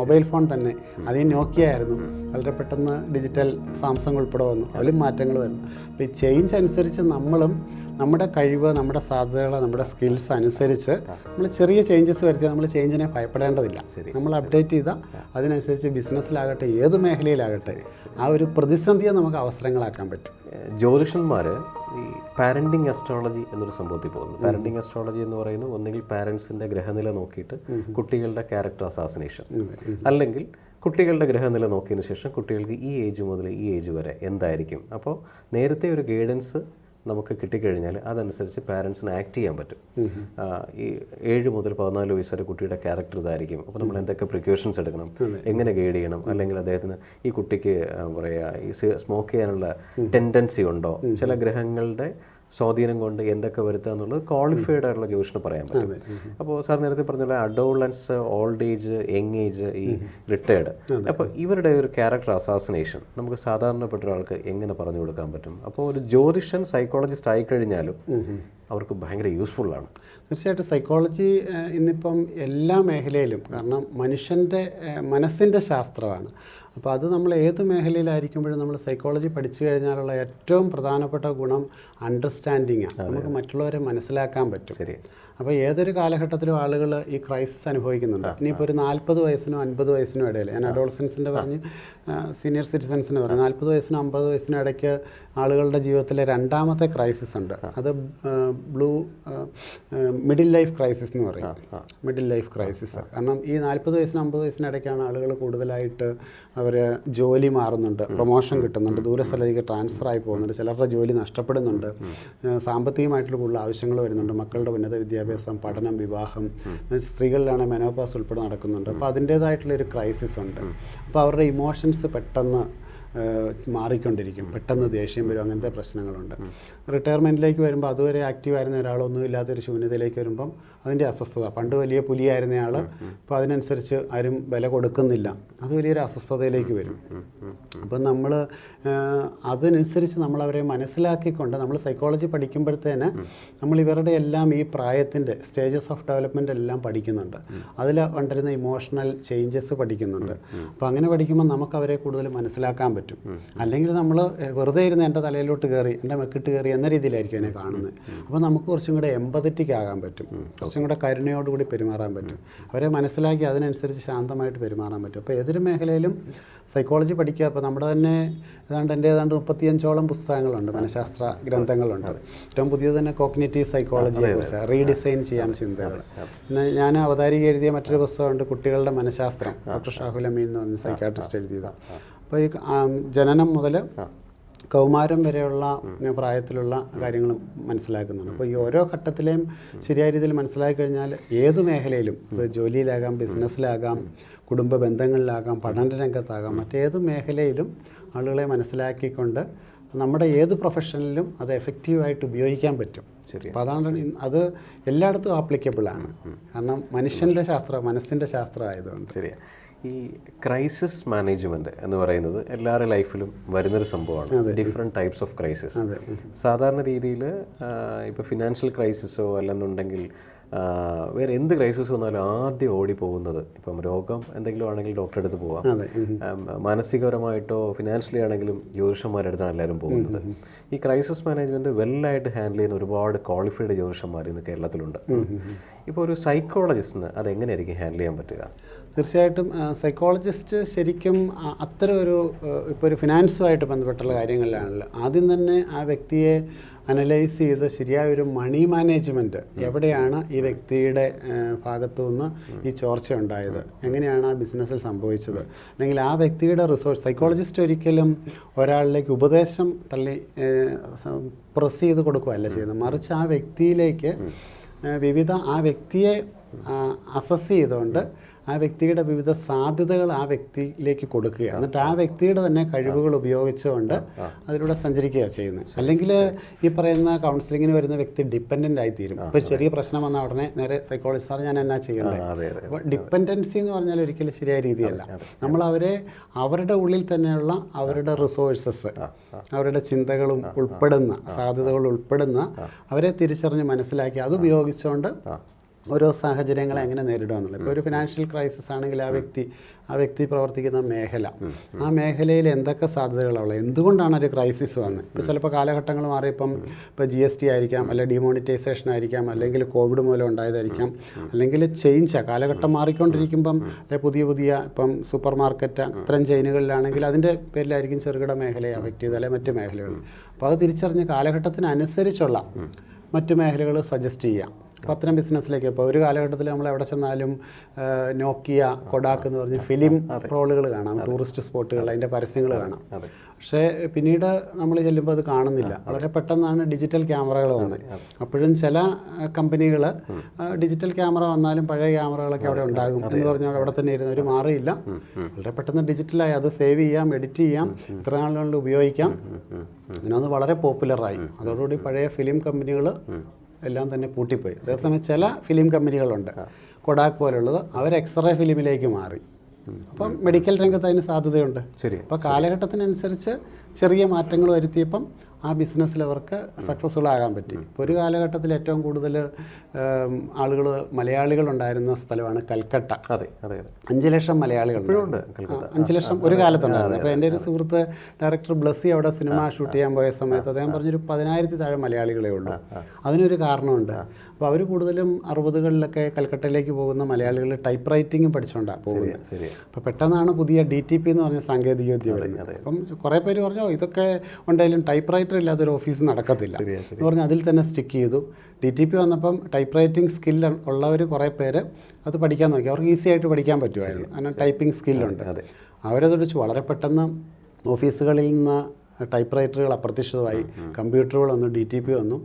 Mobile phone തന്നെ. അതേ നോക്കിയ ആയിരുന്നു. വളരെ പെട്ടെന്ന് ഡിജിറ്റൽ സാംസങ് ഉൾപ്പെടെ വന്നു. അതിലും മാറ്റങ്ങൾ വരുന്നു. അപ്പോൾ ഈ ചേഞ്ച് അനുസരിച്ച് നമ്മളും നമ്മുടെ കഴിവ് നമ്മുടെ സാധ്യതകൾ നമ്മുടെ സ്കിൽസ് അനുസരിച്ച് നമ്മൾ ചെറിയ ചേഞ്ചസ് വരുത്തിയാൽ നമ്മൾ ചേഞ്ചിനെ ഭയപ്പെടേണ്ടതില്ല. നമ്മൾ അപ്ഡേറ്റ് ചെയ്താൽ അതിനനുസരിച്ച് ബിസിനസ്സിലാകട്ടെ ഏത് മേഖലയിലാകട്ടെ ആ ഒരു പ്രതിസന്ധിയെ നമുക്ക് അവസരങ്ങളാക്കാൻ പറ്റും. ജ്യോതിഷന്മാർ ഈ പാരന്റിങ് അസ്ട്രോളജി എന്നൊരു സംഭവത്തിൽ പോകുന്നു. പാരന്റിങ് അസ്ട്രോളജി എന്ന് പറയുന്നത് ഒന്നുകിൽ പാരൻസിന്റെ ഗ്രഹനില നോക്കിയിട്ട് കുട്ടികളുടെ ക്യാരക്ടർ അസാസിനേഷൻ അല്ലെങ്കിൽ കുട്ടികളുടെ ഗ്രഹനില നോക്കിയതിന് ശേഷം കുട്ടികൾക്ക് ഈ ഏജ് മുതൽ ഈ ഏജ് വരെ എന്തായിരിക്കും? അപ്പോൾ നേരത്തെ ഒരു ഗൈഡൻസ് നമുക്ക് കിട്ടിക്കഴിഞ്ഞാൽ അതനുസരിച്ച് പാരൻസിന് ആക്ട് ചെയ്യാൻ പറ്റും. ഈ ഏഴ് മുതൽ പതിനാല് വയസ്സ് വരെ കുട്ടിയുടെ ക്യാരക്ടർ ഇതായിരിക്കും. അപ്പോൾ നമ്മൾ എന്തൊക്കെ പ്രിക്കോഷൻസ് എടുക്കണം? എങ്ങനെ ഗൈഡ് ചെയ്യണം? അല്ലെങ്കിൽ അദ്ദേഹത്തിന് ഈ കുട്ടിക്ക് പറയുക ഈ സ്മോക്ക് ചെയ്യാനുള്ള ടെൻഡൻസി ഉണ്ടോ? ചില ഗ്രഹങ്ങളുടെ സ്വാധീനം കൊണ്ട് എന്തൊക്കെ വരുത്തുക എന്നുള്ളത് ക്വാളിഫൈഡ് ആയിട്ടുള്ള ജ്യോതിഷന് പറയാൻ പറ്റും. അപ്പോൾ സാർ നേരത്തെ പറഞ്ഞ adolescence old age young age ഈ റിട്ടയർഡ് അപ്പോൾ ഇവരുടെ ഒരു ക്യാരക്ടർ അസാസിനേഷൻ നമുക്ക് സാധാരണപ്പെട്ട ഒരാൾക്ക് എങ്ങനെ പറഞ്ഞു കൊടുക്കാൻ പറ്റും? അപ്പോൾ ഒരു ജ്യോതിഷൻ സൈക്കോളജിസ്റ്റ് ആയിക്കഴിഞ്ഞാലും അവർക്ക് ഭയങ്കര യൂസ്ഫുള്ളാണ് തീർച്ചയായിട്ടും സൈക്കോളജി ഇന്നിപ്പം എല്ലാ മേഖലയിലും കാരണം മനുഷ്യന്റെ മനസ്സിന്റെ ശാസ്ത്രമാണ്. അപ്പോൾ അത് നമ്മൾ ഏത് മേഖലയിലായിരിക്കുമ്പോഴും നമ്മൾ സൈക്കോളജി പഠിച്ചു കഴിഞ്ഞാലുള്ള ഏറ്റവും പ്രധാനപ്പെട്ട ഗുണം അണ്ടർസ്റ്റാൻഡിങ് ആണ് നമുക്ക് മറ്റുള്ളവരെ മനസ്സിലാക്കാൻ പറ്റും. ശരി. അപ്പോൾ ഏതൊരു കാലഘട്ടത്തിലും ആളുകൾ ഈ ക്രൈസിസ് അനുഭവിക്കുന്നുണ്ട്. ഇനിയിപ്പോൾ ഒരു നാൽപ്പത് വയസ്സിനും അൻപത് വയസ്സിനും ഇടയിൽ ഞാൻ അഡോൾസൻസിന്റെ പറഞ്ഞ് സീനിയർ സിറ്റിസൻസിന് പറഞ്ഞു നാൽപ്പത് വയസ്സിനും അമ്പത് വയസ്സിനും ഇടയ്ക്ക് ആളുകളുടെ ജീവിതത്തിലെ രണ്ടാമത്തെ ക്രൈസിസ് ഉണ്ട്. അത് ബ്ലൂ മിഡിൽ ലൈഫ് ക്രൈസിസ് എന്ന് പറയും. Middle life crisis. കാരണം ഈ നാൽപ്പത് വയസ്സിനും അമ്പത് വയസ്സിനിടയ്ക്കാണ് ആളുകൾ കൂടുതലായിട്ട് അവർ ജോലി മാറുന്നുണ്ട് പ്രൊമോഷൻ കിട്ടുന്നുണ്ട് ദൂരസ്ഥലത്തേക്ക് ട്രാൻസ്ഫർ ആയി പോകുന്നുണ്ട് ചിലരുടെ ജോലി നഷ്ടപ്പെടുന്നുണ്ട്. സാമ്പത്തികമായിട്ടുള്ള കൂടുതൽ ആവശ്യങ്ങൾ വരുന്നുണ്ട് മക്കളുടെ ഉന്നത വിദ്യാഭ്യാസം പഠനം വിവാഹം സ്ത്രീകളിലാണ് മെനോപാസ് ഉൾപ്പെടെ നടക്കുന്നുണ്ട്. അപ്പോൾ അതിന്റേതായിട്ടുള്ളൊരു ക്രൈസിസ് ഉണ്ട്. അപ്പോൾ അവരുടെ ഇമോഷൻസ് പെട്ടെന്ന് മാറിക്കൊണ്ടിരിക്കും. പെട്ടെന്ന് ദേഷ്യം വരും അങ്ങനത്തെ പ്രശ്നങ്ങളുണ്ട്. റിട്ടയർമെന്റിലേക്ക് വരുമ്പോൾ അതുവരെ ആക്റ്റീവ് ആയിരുന്ന ഒരാളൊന്നും ഇല്ലാത്തൊരു ശൂന്യതയിലേക്ക് വരുമ്പം അതിന്റെ അസ്വസ്ഥത. പണ്ട് വലിയ പുലിയായിരുന്നയാൾ ഇപ്പോൾ അതിനനുസരിച്ച് ആരും വില കൊടുക്കുന്നില്ല. അത് വലിയൊരു അസ്വസ്ഥതയിലേക്ക് വരും. അപ്പം നമ്മൾ അതിനനുസരിച്ച് നമ്മൾ അവരെ മനസ്സിലാക്കിക്കൊണ്ട് നമ്മൾ സൈക്കോളജി പഠിക്കുമ്പോഴത്തേന് നമ്മൾ ഇവരുടെ എല്ലാം ഈ പ്രായത്തിന്റെ സ്റ്റേജസ് ഓഫ് ഡെവലപ്മെന്റ് എല്ലാം പഠിക്കുന്നുണ്ട്. അതിൽ കൊണ്ടുവരുന്ന ഇമോഷണൽ ചേഞ്ചസ് പഠിക്കുന്നുണ്ട്. അപ്പോൾ അങ്ങനെ പഠിക്കുമ്പോൾ നമുക്ക് അവരെ കൂടുതൽ മനസ്സിലാക്കാൻ പറ്റും. അല്ലെങ്കിൽ നമ്മൾ വെറുതെ ഇരുന്ന് എന്റെ തലയിലോട്ട് കയറി എന്റെ മെക്കിട്ട് കയറി എന്ന രീതിയിലായിരിക്കും എന്നെ കാണുന്നത്. അപ്പോൾ നമുക്ക് കുറച്ചും കൂടെ എമ്പതറ്റിക് ആകാൻ പറ്റും. കുറച്ചും കൂടെ കരുണയോടുകൂടി പെരുമാറാൻ പറ്റും. അവരെ മനസ്സിലാക്കി അതിനനുസരിച്ച് ശാന്തമായിട്ട് പെരുമാറാൻ പറ്റും. അപ്പോൾ ഏതൊരു മേഖലയിലും സൈക്കോളജി പഠിക്കുക അപ്പോൾ നമ്മുടെ തന്നെ ഏതാണ്ട് എന്റെ ഏതാണ്ട് മുപ്പത്തിയഞ്ചോളം പുസ്തകങ്ങളുണ്ട് മനഃശാസ്ത്ര ഗ്രന്ഥങ്ങളുണ്ട്. ഏറ്റവും പുതിയത് തന്നെ കോഗ്നേറ്റീവ് സൈക്കോളജിയെ കുറിച്ച് റീഡിസൈൻ ചെയ്യാൻ ചിന്തകൾ. പിന്നെ ഞാൻ അവതാരിക എഴുതിയ മറ്റൊരു പുസ്തകമുണ്ട് കുട്ടികളുടെ മനഃശാസ്ത്രം. ഡോക്ടർ ഷാഹുൽ അമീൻ എന്ന് പറഞ്ഞ സൈക്കാട്രിസ്റ്റ് എഴുതിയതാണ്. അപ്പോൾ ഈ ജനനം മുതൽ കൗമാരം വരെയുള്ള പ്രായത്തിലുള്ള കാര്യങ്ങൾ മനസ്സിലാക്കുന്നുണ്ട്. അപ്പോൾ ഈ ഓരോ ഘട്ടത്തിലെയും ശരിയായ രീതിയിൽ മനസ്സിലാക്കി കഴിഞ്ഞാൽ ഏത് മേഖലയിലും അത് ജോലിയിലാകാം ബിസിനസ്സിലാകാം കുടുംബ ബന്ധങ്ങളിലാകാം പഠന രംഗത്താകാം മറ്റേത് മേഖലയിലും ആളുകളെ മനസ്സിലാക്കിക്കൊണ്ട് നമ്മുടെ ഏത് പ്രൊഫഷനിലും അത് എഫക്റ്റീവായിട്ട് ഉപയോഗിക്കാൻ പറ്റും. ശരി അപ്പോൾ അതാണ് അത് എല്ലായിടത്തും ആപ്ലിക്കബിളാണ് കാരണം മനുഷ്യന്റെ ശാസ്ത്രം മനസ്സിന്റെ ശാസ്ത്രം ആയതുകൊണ്ട്. ശരിയാ. ഈ ക്രൈസിസ് മാനേജ്മെന്റ് എന്ന് പറയുന്നത് എല്ലാവരുടെ ലൈഫിലും വരുന്നൊരു സംഭവമാണ്. ഡിഫറെന്റ് ടൈപ്സ് ഓഫ് ക്രൈസിസ് സാധാരണ രീതിയിൽ ഇപ്പോൾ ഫിനാൻഷ്യൽ ക്രൈസിസോ അല്ലെന്നുണ്ടെങ്കിൽ വേറെ എന്ത് ക്രൈസിസ് വന്നാലും ആദ്യം ഓടി പോകുന്നത് ഇപ്പം രോഗം എന്തെങ്കിലും ആണെങ്കിൽ ഡോക്ടറെ അടുത്ത് പോവാം. മാനസികപരമായിട്ടോ ഫിനാൻഷ്യലി ആണെങ്കിലും ജ്യോതിഷന്മാരുടെ അടുത്താണ് എല്ലാവരും പോകുന്നത്. ഈ ക്രൈസിസ് മാനേജ്മെന്റ് വെല്ലായിട്ട് ഹാൻഡിൽ ചെയ്യുന്ന ഒരുപാട് ക്വാളിഫൈഡ് ജ്യോതിഷന്മാർ ഇന്ന് കേരളത്തിലുണ്ട്. ഇപ്പോൾ ഒരു സൈക്കോളജിസ്റ്റിന് അത് എങ്ങനെയായിരിക്കും ഹാൻഡിൽ ചെയ്യാൻ പറ്റുക? തീർച്ചയായിട്ടും സൈക്കോളജിസ്റ്റ് ശരിക്കും അത്ര അത്തരം ഒരു ഇപ്പോൾ ഒരു ഫിനാൻസുമായിട്ട് ബന്ധപ്പെട്ടുള്ള കാര്യങ്ങളിലാണല്ലോ. ആദ്യം തന്നെ ആ വ്യക്തിയെ അനലൈസ് ചെയ്ത് ശരിയായ ഒരു മണി മാനേജ്മെന്റ് എവിടെയാണ് ഈ വ്യക്തിയുടെ ഭാഗത്തു നിന്ന് ഈ ചോർച്ച ഉണ്ടായത്? എങ്ങനെയാണ് ആ ബിസിനസ്സിൽ സംഭവിച്ചത്? അല്ലെങ്കിൽ ആ വ്യക്തിയുടെ റിസോഴ്സ് സൈക്കോളജിസ്റ്റ് ഒരിക്കലും ഒരാളിലേക്ക് ഉപദേശം തള്ളി പ്രസ് ചെയ്ത് കൊടുക്കുകയല്ല ചെയ്യുന്നത്. മറിച്ച് ആ വ്യക്തിയിലേക്ക് വിവിധ ആ വ്യക്തിയെ അസസ് ചെയ്തുകൊണ്ട് ആ വ്യക്തിയുടെ വിവിധ സാധ്യതകൾ ആ വ്യക്തിയിലേക്ക് കൊടുക്കുക എന്നിട്ട് ആ വ്യക്തിയുടെ തന്നെ കഴിവുകൾ ഉപയോഗിച്ചുകൊണ്ട് അതിലൂടെ സഞ്ചരിക്കുക ചെയ്യുന്നത്. അല്ലെങ്കിൽ ഈ പറയുന്ന കൗൺസിലിങ്ങിന് വരുന്ന വ്യക്തി ഡിപ്പെൻഡന്റ് ആയിത്തീരും. ഇപ്പോൾ ചെറിയ പ്രശ്നം വന്ന ഉടനെ നേരെ സൈക്കോളജിസ്റ്റ് സാർ ഞാൻ എന്നാ ചെയ്യണ്ടേ? അപ്പോൾ ഡിപ്പെൻഡൻസി എന്ന് പറഞ്ഞാൽ ഒരിക്കലും ശരിയായ രീതിയല്ല. നമ്മൾ അവരെ അവരുടെ ഉള്ളിൽ തന്നെയുള്ള അവരുടെ റിസോഴ്സസ് അവരുടെ ചിന്തകളും ഉൾപ്പെടുന്ന സാധ്യതകൾ ഉൾപ്പെടുന്ന അവരെ തിരിച്ചറിഞ്ഞ് മനസ്സിലാക്കി അത് ഉപയോഗിച്ചുകൊണ്ട് ഓരോ സാഹചര്യങ്ങളെ എങ്ങനെ നേരിടുക എന്നുള്ളത്. ഇപ്പോൾ ഒരു ഫിനാൻഷ്യൽ ക്രൈസിസ് ആണെങ്കിൽ ആ വ്യക്തി ആ വ്യക്തി പ്രവർത്തിക്കുന്ന മേഖല. ആ മേഖലയിൽ എന്തൊക്കെ സാധ്യതകളുള്ളത് എന്തുകൊണ്ടാണ് ഒരു ക്രൈസിസ് വന്നത്? ഇപ്പോൾ ചിലപ്പോൾ കാലഘട്ടങ്ങൾ മാറി ഇപ്പം ഇപ്പോൾ ജി എസ് ടി ആയിരിക്കാം അല്ലെങ്കിൽ ഡിമോണിറ്റൈസേഷൻ ആയിരിക്കാം അല്ലെങ്കിൽ കോവിഡ് മൂലം ഉണ്ടായതായിരിക്കാം അല്ലെങ്കിൽ ചേഞ്ചാണ് കാലഘട്ടം മാറിക്കൊണ്ടിരിക്കുമ്പം പുതിയ പുതിയ ഇപ്പം സൂപ്പർ മാർക്കറ്റ് അത്തരം ചെയിനുകളിലാണെങ്കിൽ അതിന്റെ പേരിലായിരിക്കും ചെറുകിട മേഖലയെ അഫക്റ്റ് ചെയ്ത് അല്ലെങ്കിൽ മറ്റ് മേഖലകൾ. അപ്പോൾ അത് തിരിച്ചറിഞ്ഞ് കാലഘട്ടത്തിനനുസരിച്ചുള്ള മറ്റു മേഖലകൾ സജസ്റ്റ് ചെയ്യാം. അത്തരം ബിസിനസ്സിലേക്ക് ഇപ്പോൾ ഒരു കാലഘട്ടത്തിൽ നമ്മൾ എവിടെ ചെന്നാലും നോക്കിയ കൊഡാക്ക് എന്ന് പറഞ്ഞ് ഫിലിം റോളുകൾ കാണാം. ടൂറിസ്റ്റ് സ്പോട്ടുകൾ അതിന്റെ പരസ്യങ്ങൾ കാണാം. പക്ഷേ പിന്നീട് നമ്മൾ ചെല്ലുമ്പോൾ അത് കാണുന്നില്ല. വളരെ പെട്ടെന്നാണ് ഡിജിറ്റൽ ക്യാമറകൾ വന്നത്. അപ്പോഴും ചില കമ്പനികൾ ഡിജിറ്റൽ ക്യാമറ വന്നാലും പഴയ ക്യാമറകളൊക്കെ അവിടെ ഉണ്ടാകും എന്ന് പറഞ്ഞാൽ അവിടെ തന്നെ ഇരുന്ന് ഒരു മാറിയില്ല. വളരെ പെട്ടെന്ന് ഡിജിറ്റലായി അത് സേവ് ചെയ്യാം എഡിറ്റ് ചെയ്യാം ഇത്ര നാളുകളിൽ ഉപയോഗിക്കാം. അങ്ങനെ അത് വളരെ പോപ്പുലറായി അതോടുകൂടി പഴയ ഫിലിം കമ്പനികൾ എല്ലാം തന്നെ പൂട്ടിപ്പോയി. അതേസമയം ചില ഫിലിം കമ്പനികളുണ്ട്. കൊഡാക്ക് പോലുള്ളത് അവർ എക്സ്റേ ഫിലിമിലേക്ക് മാറി. അപ്പം മെഡിക്കൽ രംഗത്ത് അതിന് സാധ്യതയുണ്ട്. ശരി. അപ്പോൾ കാലഘട്ടത്തിനനുസരിച്ച് ചെറിയ മാറ്റങ്ങൾ വരുത്തിയപ്പം ആ ബിസിനസ്സിൽ അവർക്ക് സക്സസ്ഫുൾ ആകാൻ പറ്റി. ഇപ്പോൾ ഒരു കാലഘട്ടത്തിൽ ഏറ്റവും കൂടുതൽ ആളുകൾ മലയാളികൾ ഉണ്ടായിരുന്ന സ്ഥലമാണ് കൽക്കട്ട. അതെ അതെ അഞ്ച് ലക്ഷം മലയാളികൾ അഞ്ച് ലക്ഷം ഒരു കാലത്തുണ്ടായിരുന്നു. അപ്പോൾ എന്റെ ഒരു സുഹൃത്ത് ഡയറക്ടർ ബ്ലസ്സി അവിടെ സിനിമ ഷൂട്ട് ചെയ്യാൻ പോയ സമയത്ത് അദ്ദേഹം പറഞ്ഞൊരു പതിനായിരത്തി താഴെ മലയാളികളേ ഉള്ളൂ. അതിനൊരു കാരണമുണ്ട്. അപ്പോൾ അവർ കൂടുതലും അറുപതുകളിലൊക്കെ കൽക്കട്ടയിലേക്ക് പോകുന്ന മലയാളികൾ ടൈപ്പ് റൈറ്റിംഗ് പഠിച്ചുകൊണ്ടാണ് പോകുന്നത് അപ്പോൾ പെട്ടെന്നാണ് പുതിയ ഡി ടി പി എന്ന് പറഞ്ഞ സാങ്കേതിക വിദ്യ വരുന്നത്. അപ്പം കുറേ പേര് പറഞ്ഞു "ഓ, ഇതൊക്കെ ഉണ്ടായാലും ടൈപ്പ് റൈറ്റർ ഇല്ലാത്തൊരു ഓഫീസ് നടക്കത്തില്ല. എന്ന് പറഞ്ഞാൽ അതിൽ തന്നെ സ്റ്റിക്ക് ചെയ്തു. ഡി ടി പി വന്നപ്പം ടൈപ്പ് റൈറ്റിംഗ് സ്കിൽ ഉള്ളവർ കുറേ പേര് അത് പഠിക്കാൻ നോക്കി. അവർക്ക് ഈസി ആയിട്ട് പഠിക്കാൻ പറ്റുമായിരുന്നു. കാരണം ടൈപ്പിംഗ് സ്കില്ലുണ്ട് അതെ. അവരത് വെച്ച് വളരെ പെട്ടെന്ന് ഓഫീസുകളിൽ നിന്ന് ടൈപ്പ് റൈറ്ററുകൾ അപ്രത്യക്ഷമായി കമ്പ്യൂട്ടറുകൾ വന്നു ഡി ടി പി വന്നു.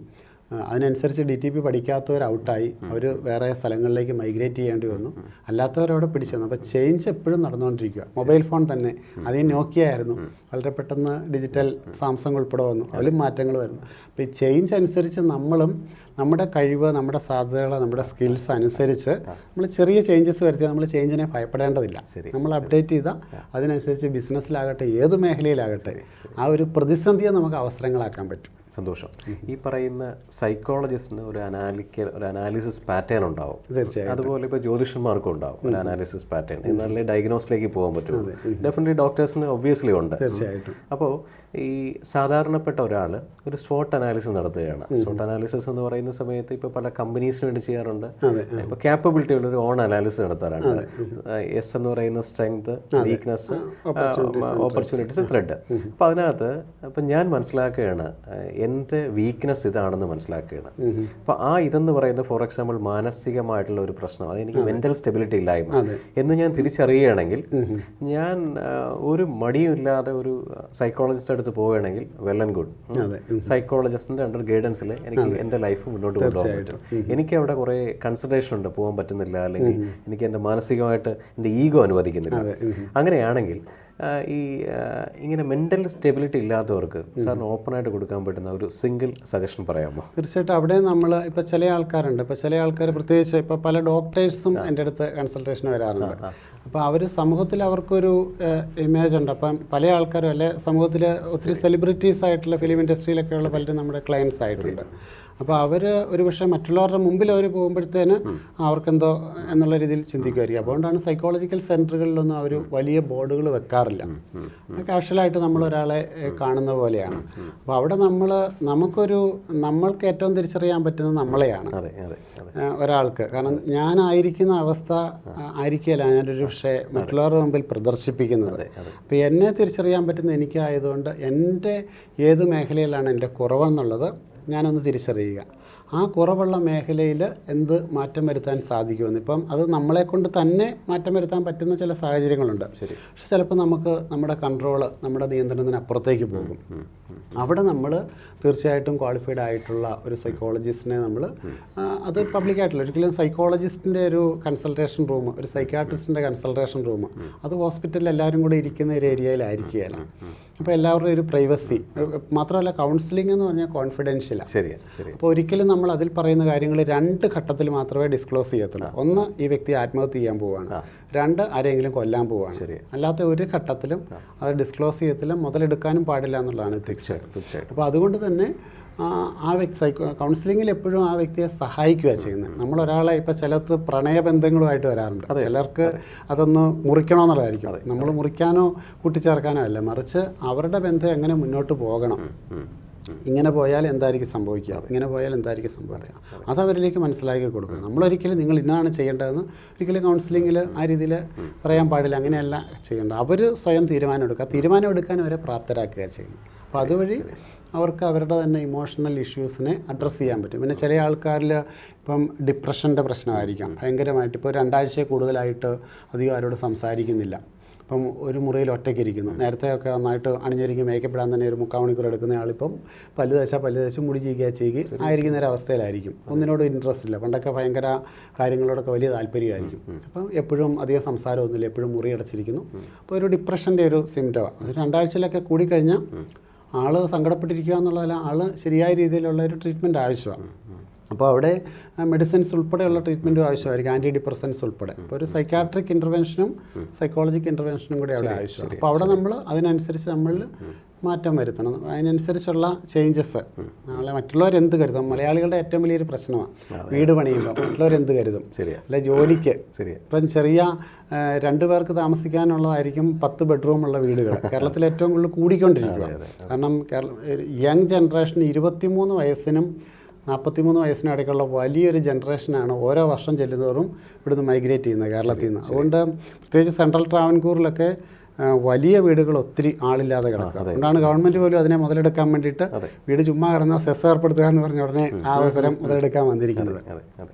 അതിനനുസരിച്ച് ഡി ടി പി പഠിക്കാത്തവർ ഔട്ടായി. അവർ വേറെ സ്ഥലങ്ങളിലേക്ക് മൈഗ്രേറ്റ് ചെയ്യേണ്ടി വന്നു. അല്ലാത്തവരവിടെ പിടിച്ചു വന്നു. അപ്പോൾ ചേഞ്ച് എപ്പോഴും നടന്നുകൊണ്ടിരിക്കുക. മൊബൈൽ ഫോൺ തന്നെ. ആദ്യം നോക്കിയ ആയിരുന്നു. വളരെ പെട്ടെന്ന് ഡിജിറ്റൽ സാംസങ് ഉൾപ്പെടെ വന്നു. അതിലും മാറ്റങ്ങൾ വരുന്നു. അപ്പോൾ ഈ ചേഞ്ച് അനുസരിച്ച് നമ്മളും നമ്മുടെ കഴിവ് നമ്മുടെ സാധ്യതകൾ നമ്മുടെ സ്കിൽസ് അനുസരിച്ച് നമ്മൾ ചെറിയ ചേഞ്ചസ് വരുത്തിയാൽ നമ്മൾ ചേഞ്ചിനെ ഭയപ്പെടേണ്ടതില്ല. നമ്മൾ അപ്ഡേറ്റ് ചെയ്താൽ അതിനനുസരിച്ച് ബിസിനസ്സിലാകട്ടെ ഏത് മേഖലയിലാകട്ടെ ആ ഒരു പ്രതിസന്ധിയെ നമുക്ക് അവസരങ്ങളാക്കാൻ പറ്റും. സന്തോഷം. ഈ പറയുന്ന സൈക്കോളജിസ്റ്റിന് ഒരു അനാലിക്കൽ ഒരു അനാലിസിസ് പാറ്റേൺ ഉണ്ടാവും. തീർച്ചയായും അതുപോലെ ഇപ്പോൾ ജ്യോതിഷന്മാർക്കും ഉണ്ടാവും ഒരു അനാലിസിസ് പാറ്റേൺ എന്നാലേ ഡയഗ്നോസിലേക്ക് പോകാൻ പറ്റും ഡെഫിനറ്റ്ലി ഡോക്ടേഴ്സിന് ഒബ്വിയസ്ലി ഉണ്ട്. തീർച്ചയായിട്ടും. അപ്പോൾ ഈ സാധാരണപ്പെട്ട ഒരാൾ ഒരു സ്പോട്ട് അനാലിസിസ് നടത്തുകയാണ്. സ്പോട്ട് അനാലിസിസ് എന്ന് പറയുന്ന സമയത്ത് ഇപ്പോൾ പല കമ്പനീസിന് വേണ്ടി ചെയ്യാറുണ്ട്. ഇപ്പോൾ ക്യാപ്പബിലിറ്റി ഉള്ള ഒരു ഓൺ അനാലിസിസ് നടത്താറുണ്ട്. എസ് എന്ന് പറയുന്ന സ്ട്രെങ്ത് വീക്ക്നെസ് ഓപ്പർച്യൂണിറ്റീസ് ത്രെഡ് അപ്പോൾ അതിനകത്ത് അപ്പം ഞാൻ മനസ്സിലാക്കുകയാണ് എന്റെ വീക്ക്നെസ് ഇതാണെന്ന് മനസ്സിലാക്കുകയാണ്. അപ്പോൾ ആ ഇതെന്ന് പറയുന്ന ഫോർ എക്സാമ്പിൾ മാനസികമായിട്ടുള്ള ഒരു പ്രശ്നം അതെനിക്ക് മെന്റൽ സ്റ്റെബിലിറ്റി ഇല്ലായ്മ എന്ന് ഞാൻ തിരിച്ചറിയുകയാണെങ്കിൽ ഞാൻ ഒരു മടിയുമില്ലാതെ ഒരു സൈക്കോളജിസ്റ്റ് അടുത്ത് പോവുകയാണെങ്കിൽ വെൽ ആൻഡ് ഗുഡ് സൈക്കോളജിസ്റ്റിന്റെ അണ്ടർ ഗൈഡൻസിൽ എനിക്ക് എന്റെ ലൈഫ് മുന്നോട്ട് കൊണ്ടുപോകാൻ പറ്റും. എനിക്ക് അവിടെ കുറേ കൺസിഡറേഷൻ ഉണ്ട്. പോകാൻ പറ്റുന്നില്ല. അല്ലെങ്കിൽ എനിക്ക് എന്റെ മാനസികമായിട്ട് എന്റെ ഈഗോ അനുവദിക്കുന്നില്ല. അങ്ങനെയാണെങ്കിൽ ഈ ഇങ്ങനെ മെന്റൽ സ്റ്റെബിലിറ്റി ഇല്ലാത്തവർക്ക് സാറിന് ഓപ്പണായിട്ട് കൊടുക്കാൻ പറ്റുന്ന ഒരു സിംഗിൾ സജഷൻ പറയാമോ? തീർച്ചയായിട്ടും അവിടെ നമ്മൾ ഇപ്പോൾ ചില ആൾക്കാരുണ്ട്. ഇപ്പോൾ ചില ആൾക്കാർ പ്രത്യേകിച്ച് ഇപ്പോൾ പല ഡോക്ടേഴ്സും എന്റെ അടുത്ത് കൺസൾട്ടേഷൻ വരാറുണ്ട്. അപ്പോൾ അവർ സമൂഹത്തിൽ അവർക്കൊരു ഇമേജ് ഉണ്ട്. അപ്പം പല ആൾക്കാരും അല്ലെ സമൂഹത്തിൽ ഒത്തിരി സെലിബ്രിറ്റീസ് ആയിട്ടുള്ള ഫിലിം ഇൻഡസ്ട്രിയിലൊക്കെയുള്ള പലരും നമ്മുടെ ക്ലയൻസ് ആയിട്ടുണ്ട്. അപ്പോൾ അവർ ഒരുപക്ഷെ മറ്റുള്ളവരുടെ മുമ്പിൽ അവർ പോകുമ്പോഴത്തേന് അവർക്കെന്തോ എന്നുള്ള രീതിയിൽ ചിന്തിക്കുമായിരിക്കും. അതുകൊണ്ടാണ് സൈക്കോളജിക്കൽ സെന്ററുകളിലൊന്നും അവർ വലിയ ബോർഡുകൾ വെക്കാറില്ല. കാഷ്വലായിട്ട് നമ്മൾ ഒരാളെ കാണുന്ന പോലെയാണ്. അപ്പോൾ അവിടെ നമ്മൾ നമുക്കൊരു നമ്മൾക്ക് ഏറ്റവും തിരിച്ചറിയാൻ പറ്റുന്നത് നമ്മളെയാണ്. ഒരാൾക്ക്. കാരണം ഞാനായിരിക്കുന്ന അവസ്ഥ ആയിരിക്കില്ല ഞാനൊരു പക്ഷേ മറ്റുള്ളവരുടെ മുമ്പിൽ പ്രദർശിപ്പിക്കുന്നത്. അപ്പോൾ എന്നെ തിരിച്ചറിയാൻ പറ്റുന്ന എനിക്കായതുകൊണ്ട് എന്റെ ഏത് മേഖലയിലാണ് എന്റെ കുറവെന്നുള്ളത് ഞാനൊന്ന് തിരിച്ചറിയുക. ആ കുറവുള്ള മേഖലയിൽ എന്ത് മാറ്റം വരുത്താൻ സാധിക്കുമെന്ന്. ഇപ്പം അത് നമ്മളെ കൊണ്ട് തന്നെ മാറ്റം വരുത്താൻ പറ്റുന്ന ചില സാഹചര്യങ്ങളുണ്ട്. ശരി. പക്ഷെ ചിലപ്പോൾ നമുക്ക് നമ്മുടെ കൺട്രോൾ നമ്മുടെ നിയന്ത്രണത്തിന് അപ്പുറത്തേക്ക് പോകും. അവിടെ നമ്മൾ തീർച്ചയായിട്ടും ക്വാളിഫൈഡ് ആയിട്ടുള്ള ഒരു സൈക്കോളജിസ്റ്റിനെ നമ്മൾ അത് പബ്ലിക് ആയിട്ടുള്ള ഒരിക്കലും സൈക്കോളജിസ്റ്റിന്റെ ഒരു കൺസൾട്ടേഷൻ റൂം ഒരു സൈക്കാട്രിസ്റ്റിന്റെ കൺസൾട്ടേഷൻ റൂം അത് ഹോസ്പിറ്റലിൽ എല്ലാവരും കൂടെ ഇരിക്കുന്ന ഒരു ഏരിയയിലായിരിക്കുകയല്ല അപ്പോൾ എല്ലാവരുടെയും ഒരു പ്രൈവസി മാത്രമല്ല കൗൺസിലിംഗ് എന്ന് പറഞ്ഞാൽ കോൺഫിഡൻഷ്യലാണ് ശരിയാണ് ശരി അപ്പോൾ ഒരിക്കലും നമ്മൾ അതിൽ പറയുന്ന കാര്യങ്ങൾ രണ്ട് ഘട്ടത്തിൽ മാത്രമേ ഡിസ്ക്ലോസ് ചെയ്യത്തുള്ളൂ. ഒന്ന് ഈ വ്യക്തി ആത്മഹത്യ ചെയ്യാൻ പോവുകയാണ് രണ്ട് ആരെങ്കിലും കൊല്ലാൻ പോവുകയാണ് ശരി. അല്ലാത്ത ഒരു ഘട്ടത്തിലും അത് ഡിസ്ക്ലോസ് ചെയ്യത്തില്ല മുതലെടുക്കാനും പാടില്ല എന്നുള്ളതാണ് തീർച്ചയായിട്ടും തീർച്ചയായിട്ടും. അപ്പോൾ അതുകൊണ്ട് തന്നെ ആ വ്യക്തി സൈക്കോ കൗൺസിലിങ്ങിൽ എപ്പോഴും ആ വ്യക്തിയെ സഹായിക്കുക ചെയ്യുന്നത്. നമ്മൾ ഒരാളെ ഇപ്പോൾ ചിലത്ത് പ്രണയബന്ധങ്ങളുമായിട്ട് വരാറുണ്ട്. ചിലർക്ക് അതൊന്ന് മുറിക്കണമെന്നുള്ളതായിരിക്കും നമ്മൾ മുറിക്കാനോ കൂട്ടിച്ചേർക്കാനോ അല്ല. മറിച്ച് അവരുടെ ബന്ധം എങ്ങനെ മുന്നോട്ട് പോകണം. ഇങ്ങനെ പോയാൽ എന്തായിരിക്കും സംഭവിക്കുക? ഇങ്ങനെ പോയാൽ എന്തായിരിക്കും സംഭവിക്കുക? അത്. അവരിലേക്ക് മനസ്സിലാക്കി കൊടുക്കും നമ്മളൊരിക്കലും നിങ്ങൾ ഇന്നാണ് ചെയ്യേണ്ടതെന്ന് ഒരിക്കലും കൗൺസിലിങ്ങിൽ ആ രീതിയിൽ പറയാൻ പാടില്ല. അങ്ങനെയല്ല ചെയ്യേണ്ടത്. അവർ സ്വയം തീരുമാനം എടുക്കുക തീരുമാനം എടുക്കാൻ അവരെ പ്രാപ്തരാക്കുക ചെയ്യുന്നു അപ്പോൾ അതുവഴി അവർക്ക് അവരുടെ തന്നെ ഇമോഷണൽ ഇഷ്യൂസിനെ അഡ്രസ്സ് ചെയ്യാൻ പറ്റും. പിന്നെ ചില ആൾക്കാരിൽ ഇപ്പം ഡിപ്രഷന്റെ പ്രശ്നമായിരിക്കാം. ഭയങ്കരമായിട്ട് ഇപ്പോൾ രണ്ടാഴ്ച കൂടുതലായിട്ട് അധികം ആരോട് സംസാരിക്കുന്നില്ല. ഇപ്പം ഒരു മുറിയിൽ ഒറ്റയ്ക്ക് ഇരിക്കുന്നു നേരത്തെ ഒക്കെ നന്നായിട്ട് അണിഞ്ഞിരിക്കും മേക്കപ്പെടാൻ തന്നെ ഒരു മുക്കാൽ മണിക്കൂർ എടുക്കുന്ന ആളിപ്പം പല്ല് തേച്ചാൽ പല്ല് തേച്ച് മുടി ചീകിയാൽ ചീകി ആയിരിക്കുന്ന ഒരു അവസ്ഥയിലായിരിക്കും. ഒന്നിനോട് ഇൻട്രസ്റ്റ് ഇല്ല. പണ്ടൊക്കെ ഭയങ്കര കാര്യങ്ങളോടൊക്കെ വലിയ താല്പര്യമായിരിക്കും. അപ്പം എപ്പോഴും അധികം സംസാരമൊന്നുമില്ല. എപ്പോഴും മുറി അടച്ചിരിക്കുന്നു. അപ്പോൾ ഒരു ഡിപ്രഷന്റെ ഒരു സിംറ്റമാണ് അത് രണ്ടാഴ്ചയിലൊക്കെ കൂടിക്കഴിഞ്ഞാൽ ആൾ സങ്കടപ്പെട്ടിരിക്കുക എന്നുള്ളതല്ല ആൾ ശരിയായ രീതിയിലുള്ള ഒരു ട്രീറ്റ്മെന്റ് ആവശ്യമാണ്. അപ്പോൾ അവിടെ മെഡിസിൻസ് ഉൾപ്പെടെയുള്ള ട്രീറ്റ്മെന്റും ആവശ്യമായിരിക്കും ആന്റി ഡിപ്രസൻസ് ഉൾപ്പെടെ അപ്പോൾ ഒരു സൈക്കാട്രിക് ഇന്റർവെൻഷനും സൈക്കോളജിക് ഇന്റർവെൻഷനും കൂടി അവിടെ ആവശ്യമാണ്. അപ്പോൾ അവിടെ നമ്മൾ അതിനനുസരിച്ച് നമ്മൾ മാറ്റം വരുത്തണം. അതിനനുസരിച്ചുള്ള ചേഞ്ചസ് നാളെ മറ്റുള്ളവരെന്ത് കരുതും? മലയാളികളുടെ ഏറ്റവും വലിയൊരു പ്രശ്നമാണ് വീട് പണിയുമ്പോൾ മറ്റുള്ളവരെന്ത് കരുതും? അല്ലെ ജോലിക്ക്. ഇപ്പം ചെറിയ രണ്ടു പേർക്ക് താമസിക്കാനുള്ളതായിരിക്കും പത്ത് ബെഡ്റൂമുള്ള വീടുകൾ. കേരളത്തിൽ ഏറ്റവും കൂടുതൽ കൂടിക്കൊണ്ടിരിക്കുക. കാരണം കേരള യങ് ജനറേഷൻ ഇരുപത്തിമൂന്ന് വയസ്സിനും നാൽപ്പത്തിമൂന്ന് വയസ്സിനും ഇടയ്ക്കുള്ള വലിയൊരു ജനറേഷനാണ് ഓരോ വർഷം ചെല്ലുന്നതോറും ഇവിടുന്ന് മൈഗ്രേറ്റ് ചെയ്യുന്നത് കേരളത്തിൽ നിന്ന്. അതുകൊണ്ട് പ്രത്യേകിച്ച് സെൻട്രൽ ട്രാവൻകൂറിലൊക്കെ വലിയ വീടുകൾ ഒത്തിരി ആളില്ലാതെ കിടക്കുക. അതുകൊണ്ടാണ് ഗവൺമെന്റ് പോലും അതിനെ മുതലെടുക്കാൻ വേണ്ടിയിട്ട് വീട് ചുമ്മാ കിടന്ന സെസ് ഏർപ്പെടുത്തുക എന്ന് പറഞ്ഞ ഉടനെ ആ അവസരം മുതലെടുക്കാൻ വന്നിരിക്കുന്നത്.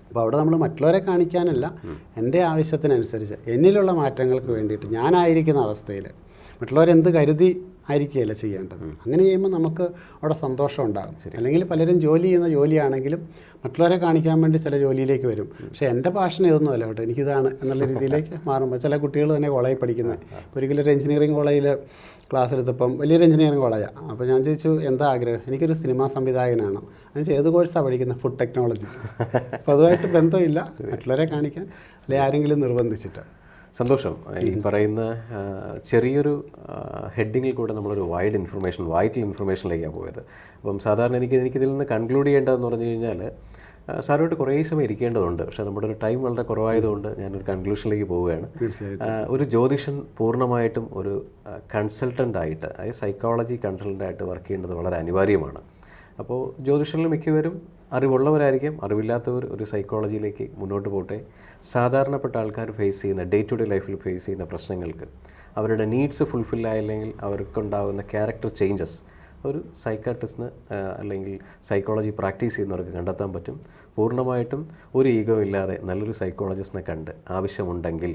അപ്പോൾ അവിടെ നമ്മൾ മറ്റുള്ളവരെ കാണിക്കാനല്ല എന്റെ ആവശ്യത്തിനനുസരിച്ച് എന്നിലുള്ള മാറ്റങ്ങൾക്ക് വേണ്ടിയിട്ട് ഞാനായിരിക്കുന്ന അവസ്ഥയിൽ മറ്റുള്ളവരെന്ത് കരുതി ആയിരിക്കുകയല്ല ചെയ്യേണ്ടത്. അങ്ങനെ ചെയ്യുമ്പോൾ നമുക്ക് അവിടെ സന്തോഷം ഉണ്ടാകും. അല്ലെങ്കിൽ പലരും ജോലി ചെയ്യുന്ന ജോലിയാണെങ്കിലും മറ്റുള്ളവരെ കാണിക്കാൻ വേണ്ടി ചില ജോലിയിലേക്ക് വരും. പക്ഷേ എന്റെ പാഷൻ ഇതൊന്നുമല്ല കേട്ടോ. എനിക്കിതാണ് എന്നുള്ള രീതിയിലേക്ക് മാറുമ്പോൾ ചില കുട്ടികൾ തന്നെ കോളേജിൽ പഠിക്കുന്നത് ഒരിക്കലും ഒരു എഞ്ചിനീയറിംഗ് കോളേജിൽ ക്ലാസ് എടുത്തപ്പം വലിയൊരു എഞ്ചിനീയറിംഗ് കോളേജാണ് അപ്പോൾ ഞാൻ ചോദിച്ചു എന്താ ആഗ്രഹം? എനിക്കൊരു സിനിമാ സംവിധായകനാണ്. ഞാൻ ഏത് കോഴ്സാണ് പഠിക്കുന്നത് ഫുഡ് ടെക്നോളജി. അപ്പോൾ അതുമായിട്ട് ബന്ധമില്ല. മറ്റുള്ളവരെ കാണിക്കാൻ അല്ലെങ്കിൽ ആരെങ്കിലും നിർബന്ധിച്ചിട്ട്. സന്തോഷം. ഈ പറയുന്ന ചെറിയൊരു ഹെഡിങ്ങിൽ കൂടെ നമ്മളൊരു വൈഡ് ഇൻഫർമേഷൻ വൈറ്റൽ ഇൻഫർമേഷനിലേക്കാണ് പോയത്. അപ്പം സാധാരണ എനിക്ക് എനിക്കിതിൽ നിന്ന് കൺക്ലൂഡ് ചെയ്യേണ്ടതെന്ന് പറഞ്ഞു കഴിഞ്ഞാൽ സാറുമായിട്ട് കുറേ സമയം ഇരിക്കേണ്ടതുണ്ട്. പക്ഷേ നമ്മുടെ ഒരു ടൈം വളരെ കുറവായതുകൊണ്ട് ഞാനൊരു കൺക്ലൂഷനിലേക്ക് പോവുകയാണ്. ഒരു ജ്യോതിഷൻ പൂർണമായിട്ടും ഒരു കൺസൾട്ടന്റ് ആയിട്ട് അതായത് സൈക്കോളജി കൺസൾട്ടന്റ് ആയിട്ട് വർക്ക് ചെയ്യേണ്ടത് വളരെ അനിവാര്യമാണ്. അപ്പോൾ ജ്യോതിഷനിൽ മിക്കവരും അറിവുള്ളവരായിരിക്കും അറിവില്ലാത്തവർ ഒരു സൈക്കോളജിയിലേക്ക് മുന്നോട്ട് പോട്ടെ. സാധാരണപ്പെട്ട ആൾക്കാർ ഫേസ് ചെയ്യുന്ന ഡേ ടു ഡേ ലൈഫിൽ ഫേസ് ചെയ്യുന്ന പ്രശ്നങ്ങൾക്ക് അവരുടെ നീഡ്സ് ഫുൾഫിൽ ആയില്ലെങ്കിൽ അവർക്കുണ്ടാകുന്ന ക്യാരക്ടർ ചേഞ്ചസ് ഒരു സൈക്കാട്രിസ്റ്റിന് അല്ലെങ്കിൽ സൈക്കോളജി പ്രാക്ടീസ് ചെയ്യുന്നവർക്ക് കണ്ടെത്താൻ പറ്റും. പൂർണമായിട്ടും ഒരു ഈഗോ ഇല്ലാതെ നല്ലൊരു സൈക്കോളജിസ്റ്റിനെ കണ്ട് ആവശ്യമുണ്ടെങ്കിൽ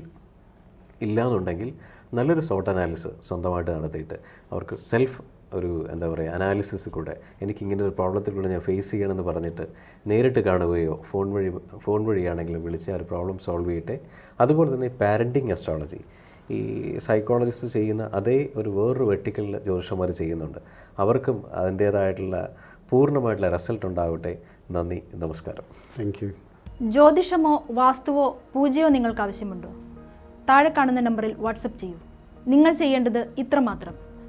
ഇല്ലാന്നുണ്ടെങ്കിൽ നല്ലൊരു സോട്ട് അനാലിസിസ് സ്വന്തമായിട്ട് നടത്തിയിട്ട് അവർക്ക് സെൽഫ് ഒരു എന്താ പറയുക അനാലിസിസ് കൂടെ എനിക്ക് ഇങ്ങനെ ഒരു പ്രോബ്ലത്തിൽ കൂടെ ഞാൻ ഫേസ് ചെയ്യണമെന്ന് പറഞ്ഞിട്ട് നേരിട്ട് കാണുകയോ ഫോൺ വഴി ഫോൺ വഴിയാണെങ്കിലും വിളിച്ച് ആ ഒരു പ്രോബ്ലം സോൾവ് ചെയ്യട്ടെ അതുപോലെ തന്നെ പാരന്റിങ് അസ്ട്രോളജി ഈ സൈക്കോളജിസ്റ്റ് ചെയ്യുന്ന അതേ ഒരു വേറൊരു വെട്ടിക്കലിൽ ജ്യോതിഷന്മാർ ചെയ്യുന്നുണ്ട്. അവർക്കും അതിന്റേതായിട്ടുള്ള പൂർണമായിട്ടുള്ള റിസൾട്ട് ഉണ്ടാവട്ടെ. നന്ദി നമസ്കാരം. താങ്ക് യു ജ്യോതിഷമോ വാസ്തുവോ പൂജയോ നിങ്ങൾക്ക് ആവശ്യമുണ്ടോ താഴെ കാണുന്ന നമ്പറിൽ വാട്സപ്പ് ചെയ്യൂ. നിങ്ങൾ ചെയ്യേണ്ടത് ഇത്രമാത്രം.